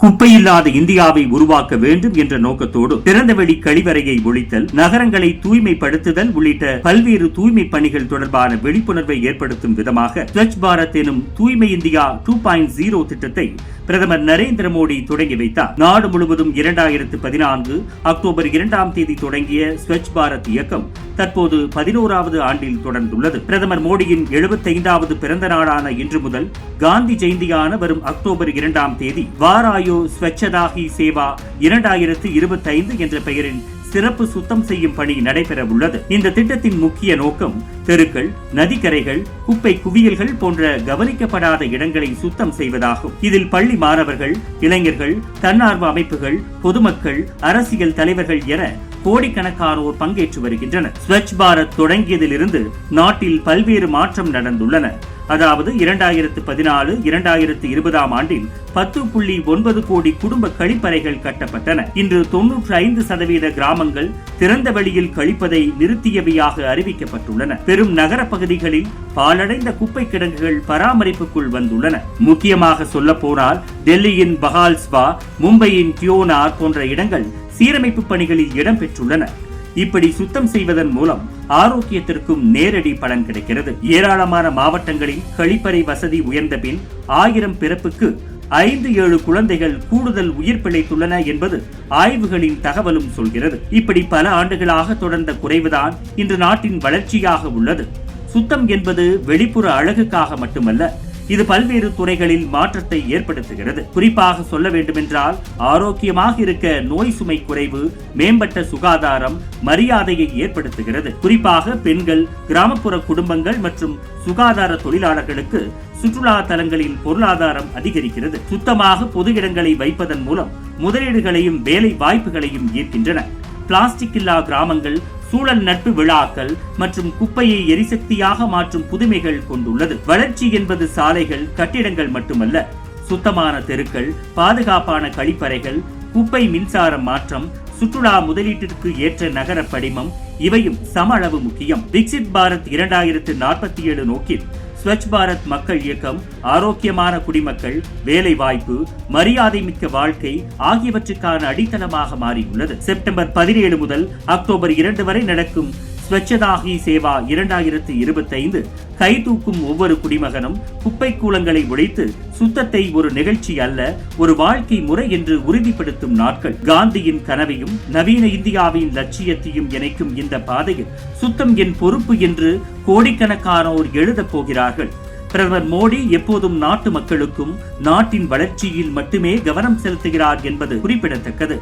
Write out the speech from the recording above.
குப்பையில்லாத இந்தியாவை உருவாக்க வேண்டும் என்ற நோக்கத்தோடு திறந்தவெளி கழிவறையை ஒழித்தல் நகரங்களை தூய்மைப்படுத்துதல் உள்ளிட்ட பல்வேறு தூய்மை பணிகள் தொடர்பான விழிப்புணர்வை ஏற்படுத்தும் விதமாக ஸ்வச் பாரத் எனும் தூய்மை இந்தியா டூ பாயிண்ட் ஜீரோ திட்டத்தை பிரதமர் நரேந்திர மோடி தொடங்கி வைத்தார். நாடு முழுவதும் இரண்டாயிரத்து பதினான்கு அக்டோபர் இரண்டாம் தேதி தொடங்கிய ஸ்வச் பாரத் இயக்கம் தற்போது பதினோராவது ஆண்டில் தொடர்ந்துள்ளது. பிரதமர் மோடியின் எழுபத்தைந்தாவது பிறந்த நாளான இன்று முதல் காந்தி ஜெயந்தியான வரும் அக்டோபர் இரண்டாம் தேதி வாராயோ ஸ்வச்சதாகி சேவா இரண்டாயிரத்து இருபத்தைந்து என்ற பெயரில் சிறப்பு சுத்தம் செய்யும் பணி நடைபெற உள்ளது இந்த திட்டத்தின் முக்கிய நோக்கம் தெருக்கள் நதிக்கரைகள் குப்பை குவியல்கள் போன்ற கவனிக்கப்படாத இடங்களை சுத்தம் செய்வதாகும். இதில் பள்ளி மாணவர்கள் இளைஞர்கள் தன்னார்வ அமைப்புகள் பொதுமக்கள் அரசியல் தலைவர்கள் என கோடிக்கணக்கானோர் பங்கேற்று வருகின்றனர். ஸ்வச் பாரத் தொடங்கியதிலிருந்து நாட்டில் பல்வேறு மாற்றம் நடந்துள்ளன. அதாவது இரண்டாயிரத்து பதினாலு இரண்டாயிரத்து இருபதாம் ஆண்டில் பத்து புள்ளி ஒன்பது கோடி குடும்ப கழிப்பறைகள் கட்டப்பட்டன. இன்று தொன்னூற்றி ஐந்து சதவீத கிராமங்கள் திறந்த வெளியில் கழிப்பதை நிறுத்தியவையாக அறிவிக்கப்பட்டுள்ளன. பெரும் நகர பகுதிகளில் பாலடைந்த குப்பை கிடங்குகள் பராமரிப்புக்குள் வந்துள்ளன. முக்கியமாக சொல்ல போனால் டெல்லியின் பஹால்ஸ்பா மும்பையின் கியோனார் போன்ற இடங்கள் சீரமைப்பு பணிகளில் இடம்பெற்றுள்ளன. இப்படி சுத்தம் செய்வதன் மூலம் ஆரோக்கியத்திற்கும் நேரடி பலன் கிடைக்கிறது. ஏராளமான மாவட்டங்களில் கழிப்பறை வசதி உயர்ந்த பின் ஆயிரம் பிறப்புக்கு ஐந்து ஏழு குழந்தைகள் கூடுதல் உயிர் பிழைத்துள்ளன என்பது ஆய்வுகளின் தகவலும் சொல்கிறது. இப்படி பல ஆண்டுகளாக தொடர்ந்த குறைவுதான் இன்று நாட்டின் வளர்ச்சியாக உள்ளது. சுத்தம் என்பது வெளிப்புற அழகுக்காக மட்டுமல்ல இது பல்வேறு துறைகளில் மாற்றத்தை ஏற்படுத்துகிறது. குறிப்பாக சொல்ல வேண்டுமென்றால் ஆரோக்கியமாக இருக்க நோய் சுமை குறைவு மேம்பட்ட சுகாதாரம் மரியாதையை ஏற்படுத்துகிறது. குறிப்பாக பெண்கள் கிராமப்புற குடும்பங்கள் மற்றும் சுகாதார தொழிலாளர்களுக்கு சுற்றுலா தலங்களின் பொருளாதாரம் அதிகரிக்கிறது. சுத்தமாக பொது இடங்களை வைப்பதன் மூலம் முதலீடுகளையும் வேலை வாய்ப்புகளையும் ஈர்க்கின்றன. பிளாஸ்டிக் இல்லா கிராமங்கள் சூழல் நட்பு விழாக்கள் மற்றும் குப்பையை எரிசக்தியாக மாற்றும் புதுமைகள் கொண்டுள்ளது. வளர்ச்சி என்பது சாலைகள் கட்டிடங்கள் மட்டுமல்ல சுத்தமான தெருக்கள் பாதுகாப்பான கழிப்பறைகள் குப்பை மின்சாரம் மாற்றம் சுற்றுலா முதலீட்டிற்கு ஏற்ற நகர படிமம் இவையும் சம அளவு முக்கியம். விக்சித் பாரத் இரண்டாயிரத்து நாற்பத்தி ஏழு நோக்கில் ஸ்வச் பாரத் மக்கள் இயக்கம் ஆரோக்கியமான குடிமக்கள் வேலை வாய்ப்பு மரியாதை மிக்க வாழ்க்கை ஆகியவற்றுக்கான அடித்தளமாக மாறியுள்ளது. செப்டம்பர் பதினேழு முதல் அக்டோபர் இரண்டு வரை நடக்கும் ஸ்வச்சதாகி சேவா இரண்டாயிரத்து இருபத்தைந்து. கை தூக்கும் ஒவ்வொரு குடிமகனும் குப்பை கூலங்களை உடைத்து சுத்தத்தை ஒரு நிகழ்ச்சி அல்ல ஒரு வாழ்க்கை முறை என்று உறுதிப்படுத்தும் நாட்கள். காந்தியின் கனவையும் நவீன இந்தியாவின் லட்சியத்தையும் இணைக்கும் இந்த பாதையில் சுத்தம் என் பொறுப்பு என்று கோடிக்கணக்கானோர் எழுதப் போகிறார்கள். பிரதமர் மோடி எப்போதும் நாட்டு மக்களுக்கும் நாட்டின் வளர்ச்சியில் மட்டுமே கவனம் செலுத்துகிறார் என்பது குறிப்பிடத்தக்கது.